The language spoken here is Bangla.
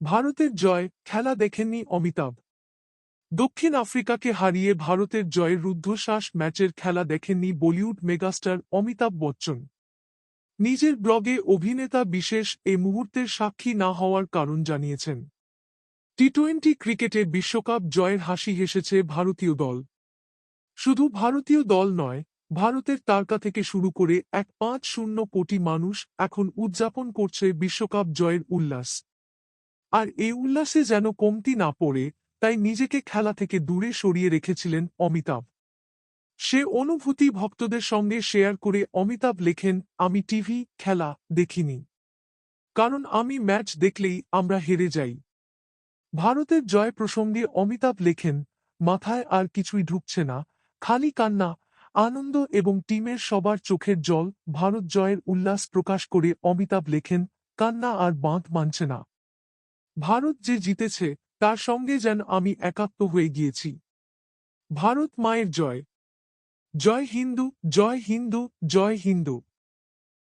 ভারতের জয় খেলা দেখেননি অমিতাভ। দক্ষিণ আফ্রিকাকে হারিয়ে ভারতের জয়ের রুদ্ধশ্বাস ম্যাচের খেলা দেখেননি বলিউড মেগাস্টার অমিতাভ বচ্চন। নিজের ব্লগে অভিনেতা বিশেষ এ মুহূর্তের সাক্ষী না হওয়ার কারণ জানিয়েছেন। টি টোয়েন্টি ক্রিকেটে বিশ্বকাপ জয়ের হাসি হেসেছে ভারতীয় দল। শুধু ভারতীয় দল নয়, ভারতের তারকা থেকে শুরু করে এক পাঁচ শূন্য কোটি মানুষ এখন উদযাপন করছে বিশ্বকাপ জয়ের উল্লাস। আর এই উল্লাসে যেন কমতি না পড়ে, তাই নিজেকে খেলা থেকে দূরে সরিয়ে রেখেছিলেন অমিতাভ। সে অনুভূতি ভক্তদের সঙ্গে শেয়ার করে অমিতাভ লেখেন, আমি টিভি, খেলা দেখিনি। কারণ আমি ম্যাচ দেখলেই আমরা হেরে যাই। ভারতের জয় প্রসঙ্গে অমিতাভ লেখেন, মাথায় আর কিছুই ঢুকছে না। খালি কান্না, আনন্দ এবং টিমের সবার চোখের জল। ভারত জয়ের উল্লাস প্রকাশ করে অমিতাভ লেখেন, কান্না আর বাঁধ মানছে না। ভারত যে জিতেছে, তার সঙ্গে যেন আমি একাত্ম হয়ে গিয়েছি। ভারত মায়ের জয়। জয় হিন্দু জয় হিন্দু জয় হিন্দু।